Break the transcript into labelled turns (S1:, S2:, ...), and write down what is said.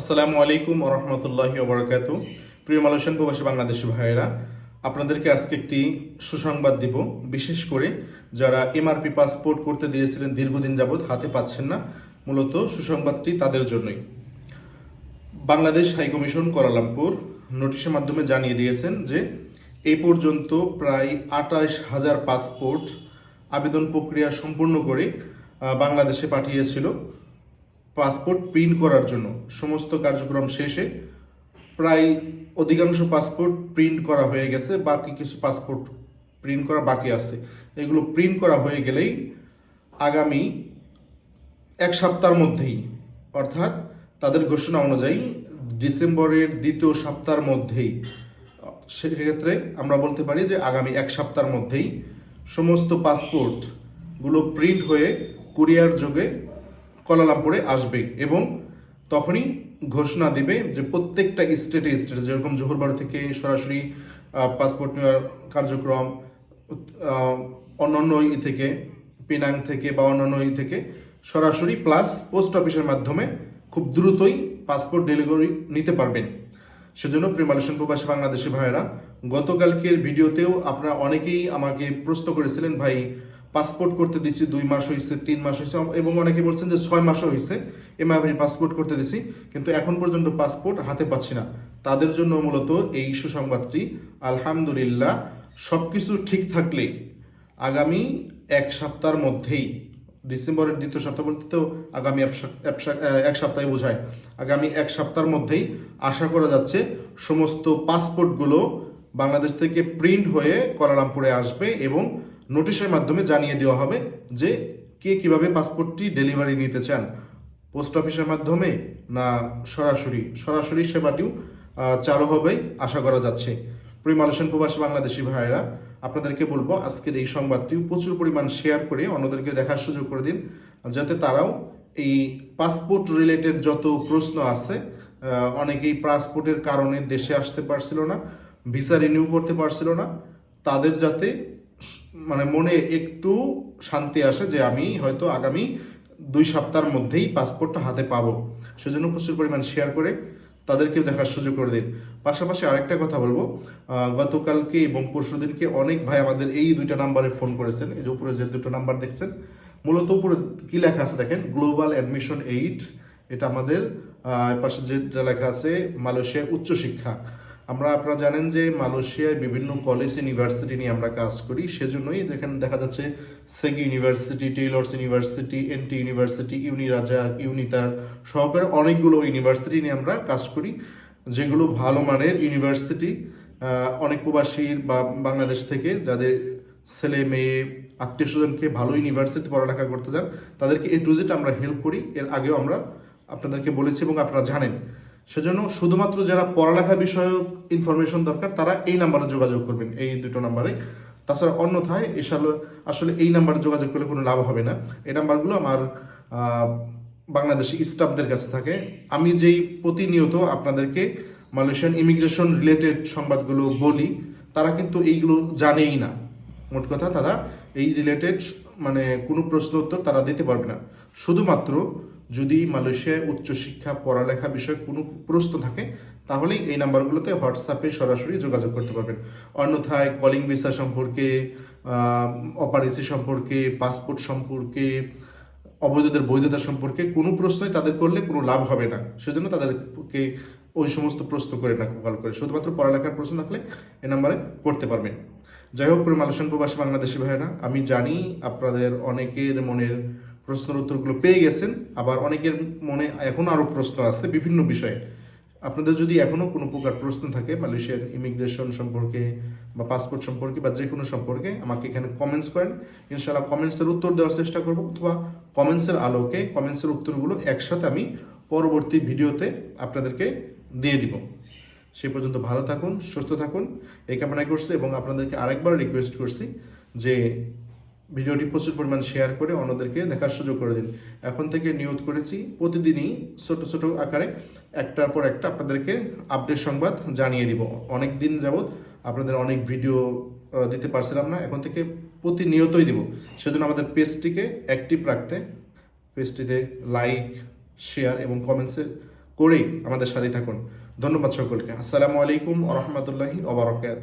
S1: আসসালামু আলাইকুম রহমতুল্লাহি ওবরাকাত প্রিয় মালয়েশিয়ান প্রবাসী বাংলাদেশি ভাইয়েরা, আপনাদেরকে আজকে একটি সুসংবাদ দিব, বিশেষ করে যারা এমআরপি পাসপোর্ট করতে দিয়েছিলেন দীর্ঘদিন যাবৎ, হাতে পাচ্ছেন না, মূলত সুসংবাদটি তাদের জন্যই। বাংলাদেশ হাইকমিশন কোয়ালালামপুর নোটিশের মাধ্যমে জানিয়ে দিয়েছেন যে এই পর্যন্ত প্রায় আঠাশ হাজার পাসপোর্ট আবেদন প্রক্রিয়া সম্পূর্ণ করে বাংলাদেশে পাঠিয়েছিল। পাসপোর্ট প্রিন্ট করার জন্য। সমস্ত কার্যক্রম শেষে প্রায় অধিকাংশ পাসপোর্ট প্রিন্ট করা হয়ে গেছে, বাকি কিছু পাসপোর্ট প্রিন্ট করা বাকি আছে। এগুলো প্রিন্ট করা হয়ে গেলেই আগামী এক সপ্তাহের মধ্যেই, অর্থাৎ তাদের ঘোষণা অনুযায়ী ডিসেম্বরের দ্বিতীয় সপ্তাহের মধ্যেই, সেক্ষেত্রে আমরা বলতে পারি যে আগামী এক সপ্তাহের মধ্যেই সমস্ত পাসপোর্টগুলো প্রিন্ট হয়ে কুরিয়ার যোগে কলালামপুরে আসবে এবং তখনই ঘোষণা দিবে যে প্রত্যেকটা স্টেটে স্টেটে, যেরকম জোহরবাড়ি থেকে সরাসরি পাসপোর্ট নেওয়ার কার্যক্রম অন্যান্য ই থেকে, পেনাং থেকে বা অন্যান্য ই থেকে সরাসরি প্লাস পোস্ট অফিসের মাধ্যমে খুব দ্রুতই পাসপোর্ট ডেলিভারি নিতে পারবেন। সেজন্য প্রিমালেশন প্রবাসী বাংলাদেশি ভাইয়েরা, গতকালকের ভিডিওতেও আপনারা অনেকেই আমাকে প্রশ্ন করেছিলেন, ভাই পাসপোর্ট করতে দিছি, দুই মাস হয়েছে তিন মাস হয়েছে এবং অনেকে বলছেন যে ছয় মাসও হয়েছে এমআইভি পাসপোর্ট করতে দিছি, কিন্তু এখন পর্যন্ত পাসপোর্ট হাতে পাচ্ছি না। তাদের জন্য মূলত এই সুসংবাদটি, আলহামদুলিল্লাহ সব কিছু ঠিক থাকলে আগামী এক সপ্তাহের মধ্যেই, ডিসেম্বরের দ্বিতীয় সপ্তাহ বলতে তো আগামী এক সপ্তাহে বোঝায়। আগামী এক সপ্তাহের মধ্যেই আশা করা যাচ্ছে সমস্ত পাসপোর্টগুলো বাংলাদেশ থেকে প্রিন্ট হয়ে কোয়ালালামপুরে আসবে এবং নোটিশের মাধ্যমে জানিয়ে দেওয়া হবে যে কে কীভাবে পাসপোর্টটি ডেলিভারি নিতে চান। পোস্ট অফিসের মাধ্যমে না সরাসরি? সরাসরি সেবাটিও চালু হবে আশা করা যাচ্ছে। প্রিয় মালয়েশিয়ান প্রবাসী বাংলাদেশি ভাইয়েরা, আপনাদেরকে বলব, আজকের এই সংবাদটিও প্রচুর পরিমাণ শেয়ার করে অন্যদেরকে দেখার সুযোগ করে দিন, যাতে তারাও এই পাসপোর্ট রিলেটেড যত প্রশ্ন আছে অনেকেই পাসপোর্টের কারণে দেশে আসতে পারছিল না, ভিসা রিনিউ করতে পারছিল না, তাদের যাতে মানে মনে একটু শান্তি আসে যে আমি হয়তো আগামী দুই সপ্তাহের মধ্যেই পাসপোর্টটা হাতে পাবো। সেজন্য প্রচুর পরিমাণ শেয়ার করে তাদেরকেও দেখার সুযোগ করে দিন। পাশাপাশি আরেকটা কথা বলব গতকালকে এবং পরশুদিনকে অনেক ভাই আমাদের এই দুইটা নাম্বারে ফোন করেছেন। এই যে উপরে যে দুটো নাম্বার দেখছেন, মূলত উপরে কি লেখা আছে দেখেন? গ্লোবাল অ্যাডমিশন এইট এটা আমাদের পাশে যেটা লেখা আছে, মালয়েশিয়া উচ্চশিক্ষা। আমরা আপনারা জানেন যে মালয়েশিয়ায় বিভিন্ন কলেজ ইউনিভার্সিটি নিয়ে আমরা কাজ করি, সেজন্যই দেখেন দেখা যাচ্ছে সেগি ইউনিভার্সিটি টেইলর্স ইউনিভার্সিটি এনটি ইউনিভার্সিটি ইউনিরাজা ইউনিতার সহকারে অনেকগুলো ইউনিভার্সিটি নিয়ে আমরা কাজ করি, যেগুলো ভালো মানের ইউনিভার্সিটি অনেক প্রবাসীর বা বাংলাদেশ থেকে যাদের ছেলে, মেয়ে, আত্মীয় স্বজনকে ভালো ইউনিভার্সিটি পড়ালেখা করতে যান তাদেরকে এ টু জেড আমরা হেল্প করি। এর আগেও আমরা আপনাদেরকে বলেছি এবং আপনারা জানেন। সেজন্য শুধুমাত্র যারা পড়ালেখা বিষয়ক ইনফরমেশন দরকার, তারা এই নাম্বারে যোগাযোগ করবেন, এই দুটো নাম্বারে তাছাড়া অন্যথায় এসাল, আসলে এই নাম্বারে যোগাযোগ করলে কোনো লাভ হবে না। এই নাম্বারগুলো আমার বাংলাদেশি স্টাফদের কাছে থাকে। আমি যেই প্রতিনিয়ত আপনাদেরকে মালয়েশিয়ান ইমিগ্রেশন রিলেটেড সংবাদগুলো বলি, তারা কিন্তু এইগুলো জানেই না। মোট কথা তারা এই রিলেটেড মানে কোনো প্রশ্ন উত্তর তারা দিতে পারবে না। শুধুমাত্র যদি মালয়েশিয়ায় উচ্চশিক্ষা পড়ালেখা বিষয়ে কোনো প্রশ্ন থাকে, তাহলেই এই নাম্বারগুলোতে হোয়াটসঅ্যাপে সরাসরি যোগাযোগ করতে পারবেন। অন্যথায় কলিং ভিসা সম্পর্কে অপারেসি সম্পর্কে পাসপোর্ট সম্পর্কে, অবৈধদের বৈধতা সম্পর্কে কোনো প্রশ্নই তাদের করলে কোনো লাভ হবে না। সেজন্য তাদেরকে ওই সমস্ত প্রশ্ন করে না কল করে। শুধুমাত্র পড়ালেখার প্রশ্ন থাকলে এ নাম্বারে করতে পারবেন। যাই হোক প্রিয় প্রবাসী বাংলাদেশি ভাইয়েরা, আমি জানি আপনাদের অনেকের মনের প্রশ্নের উত্তরগুলো পেয়ে গেছেন। আবার অনেকের মনে এখনও আরও প্রশ্ন আছে বিভিন্ন বিষয়ে। আপনাদের যদি এখনও কোনো প্রকার প্রশ্ন থাকে মালয়েশিয়ান ইমিগ্রেশন সম্পর্কে বা পাসপোর্ট সম্পর্কে বা যে কোনো সম্পর্কে, আমাকে এখানে কমেন্টস করেন। ইনশাআল্লাহ কমেন্টসের উত্তর দেওয়ার চেষ্টা করব, অথবা কমেন্টসের আলোকে কমেন্টসের উত্তরগুলো একসাথে আমি পরবর্তী ভিডিওতে আপনাদেরকে দিয়ে দিব। সে পর্যন্ত ভালো থাকুন, সুস্থ থাকুন। এই কামনা করছি এবং আপনাদেরকে আরেকবার রিকোয়েস্ট করছি যে ভিডিওটি প্রচুর পরিমাণ শেয়ার করে অন্যদেরকে দেখার সুযোগ করে দিন। এখন থেকে নিয়োগ করেছি। প্রতিদিনই ছোট ছোট আকারে একটার পর একটা আপনাদেরকে আপডেট সংবাদ জানিয়ে দিব। অনেক দিন যাবৎ আপনাদের অনেক ভিডিও দিতে পারছিলাম না। এখন থেকে প্রতিনিয়তই দিব। সেজন্য আমাদের পেজটিকে অ্যাক্টিভ রাখতে পেজটিতে লাইক শেয়ার এবং কমেন্টসের করেই আমাদের সাথে থাকুন। ধন্যবাদ সকলকে। আসসালামু আলাইকুম ওরহমতুল্লাহি ওবরাকাত